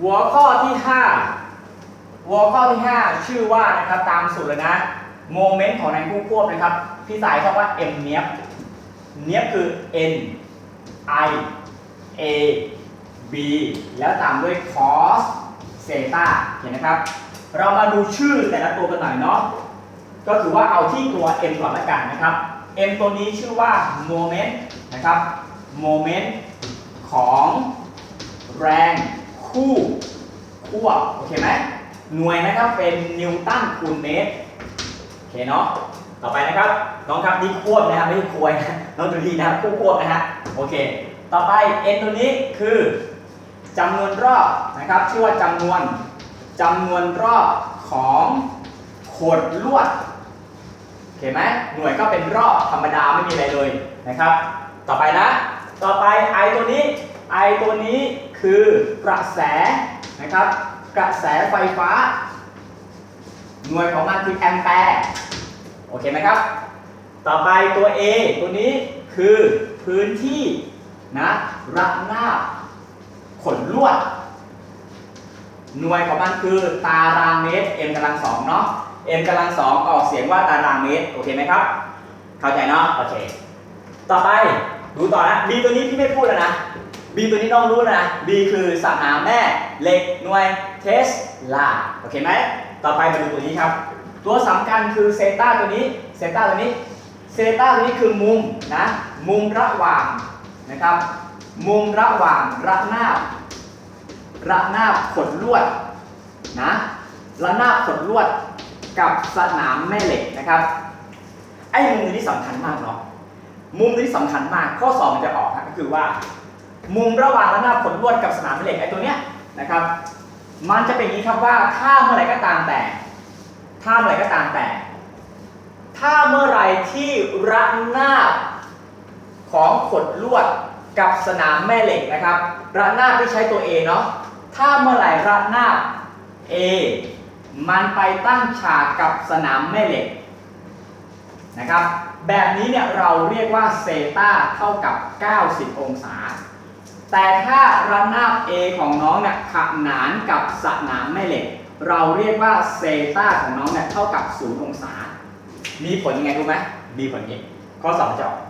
หัวข้อที่ 5 หัวข้อที่ 5 ชื่อว่านะครับตามสูตรเลยนะโมเมนต์ของแรงคู่ควบนะครับ พี่สายชอบว่า m เนียบเนียบคือ n i a b แล้วตามด้วย cos เซตาเห็นนะครับ เรามาดูชื่อแต่ละตัวกันหน่อยเนาะก็คือว่าเอาที่ตัว m ก่อนละกันนะครับ m ตัวนี้ชื่อว่า moment นะครับ moment ของแรง คู่ควบโอเคไหมหน่วยนะครับเป็นนิวตันคูณเมตรโอเคเนาะต่อไปนะครับน้องครับนี่ควบนะครับไม่ใช่ควยนะน้องดูดีนะครับคู่ควบนะฮะโอเค ต่อไป n ตัวนี้คือจำนวนรอบนะครับชื่อว่าจำนวนจำนวนรอบของขดลวดโอเคไหมหน่วยก็เป็นรอบธรรมดาไม่มีอะไรเลยนะครับ ต่อไปนะ ต่อไป i ตัวนี้ i ตัวนี้ คือกระแสนะครับ กระแสไฟฟ้า หน่วยของมันคือแอมแปร์โอเคไหมครับ ต่อไปตัว a ตัวนี้คือพื้นที่นะระนาบขนลวด หน่วยของมันคือตารางเมตร m กำลังสองเนาะ m กำลังสองออกเสียงว่าตารางเมตร โอเคไหมครับ เข้าใจเนาะ โอเค ต่อไปดูต่อนะ b ตัวนี้พี่ไม่พูดแล้วนะ b ตัวนี้น้องรู้นะ b คือสนามแม่เหล็กหน่วยเทสลาโอเคไหม ต่อไปมาดูตัวนี้ครับ ตัวสำคัญคือเซต้าตัวนี้เซต้าตัวนี้เซต้าตัวนี้คือมุมนะ มุมระหว่างนะครับ มุมระหว่างระนาบ ระนาบขดลวดนะ ระนาบขดลวดกับสนามแม่เหล็กนะครับ ไอ้มุมนี้สำคัญมากเนาะ มุมนี้สำคัญมาก ข้อสอบมันจะออกนะก็คือว่า มุมระหว่างระนาบขดลวดกับสนามแม่เหล็กไอ้ตัวเนี้ยนะครับ มันจะเป็นอย่างนี้ครับว่าถ้าเมื่อไหร่ก็ตามแต่ ถ้าเมื่อไหร่ก็ตามแต่ ถ้าเมื่อไหร่ที่ระนาบของขดลวดกับสนามแม่เหล็กนะครับ ระนาบที่ใช้ตัว A เนาะ ถ้าเมื่อไหร่ระนาบ A มันไปตั้งฉากกับสนามแม่เหล็กนะครับ แบบนี้เนี่ยเราเรียกว่าเซตาเท่ากับ 90 องศา แต่ถ้าระนาบ A ของน้องเนี่ยขนานกับสนามแม่เหล็ก เราเรียกว่าเซตาของน้องเนี่ยเท่ากับ0องศา มีผลยังไงรู้ไหมมีผลอย่างนี้ข้อสอบจะออก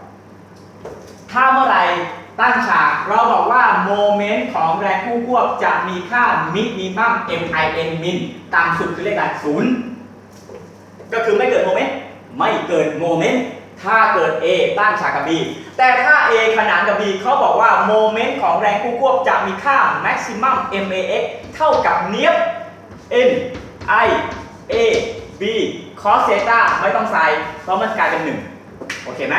ถ้าเมื่อไหรตั้งฉากเราบอกว่าโมเมนต์ของแรงคู่ควบจะมีค่ามินิมัม min min ต่ำสุดคือเลขอะไรศูนย์ก็คือไม่เกิดโมเมนต์ไม่เกิดโมเมนต์ ถ้าเกิด A ตั้งฉากกับ B แต่ถ้า A ขนานกับ B เขาบอกว่าโมเมนต์ของแรงคู่ควบจะมีค่า maximum max เท่ากับเนียบ n i a b cos theta ไม่ต้องใส่เพราะมันกลายเป็น 1 โอเคไหม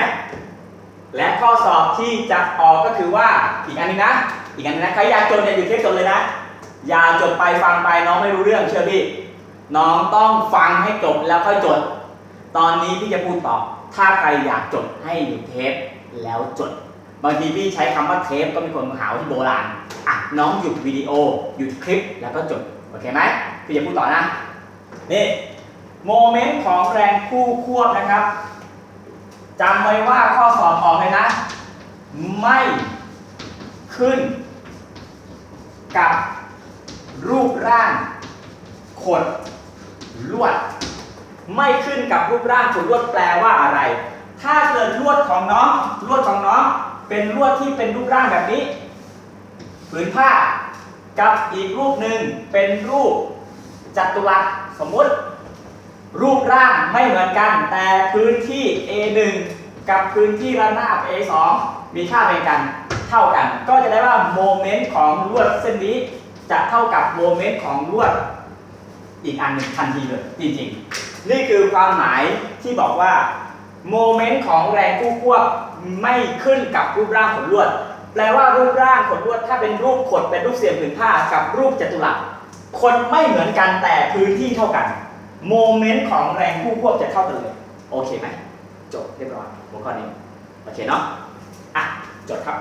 และข้อสอบที่จะออกก็คือว่าอีกอันนึงนะ อีกอันนึงนะ ใครอยากจดเนี่ยอยู่เทปจดเลยนะ อย่าจดไปฟังไปน้องไม่รู้เรื่องเชื่อพี่ น้องต้องฟังให้จบแล้วค่อยจด ตอนนี้พี่จะพูดต่อ ถ้าใครอยากจดให้อยู่เทปแล้วจด บางทีพี่ใช้คำว่าเทปก็มีคนมาหาว่าที่โบราณอะน้องหยุดวิดีโอหยุดคลิปแล้วก็จดโอเคไหมพี่จะพูดต่อนะนี่โมเมนต์ของแรงคู่ควบนะครับจำไว้ว่าข้อสอบออกเลยนะ ไม่ขึ้น กับรูปร่างขดลวด ไม่ขึ้นกับรูปร่างขดลวดแปลว่าอะไร ถ้าเกิดลวดของน้องลวดของน้องเป็นลวดที่เป็นรูปร่างแบบนี้ ผืนผ้ากับอีกรูปหนึ่งเป็นรูปจัตุรัสสมมติ รูปร่างไม่เหมือนกัน แต่พื้นที่ A1 กับพื้นที่ระนาบ A2 มีค่าเป็นกันเท่ากัน ก็จะได้ว่าโมเมนต์ของลวดเส้นนี้จะเท่ากับโมเมนต์ของลวดอีกอันหนึ่งทันทีเลยจริงๆ นี่คือความหมายที่บอกว่าโมเมนต์ของแรงคู่ควบไม่ขึ้นกับรูปร่างของลวด แปลว่ารูปร่างขดลวด ถ้าเป็นรูปขดเป็นรูปเสียมผืนผ้ากับรูปจัตุรัสขดไม่เหมือนกันแต่พื้นที่เท่ากันโมเมนต์ของแรงคู่ควบจะเท่ากันเลย โอเคไหมจบเรียบร้อยหัวข้อนี้ โอเคเนาะอะจดครับ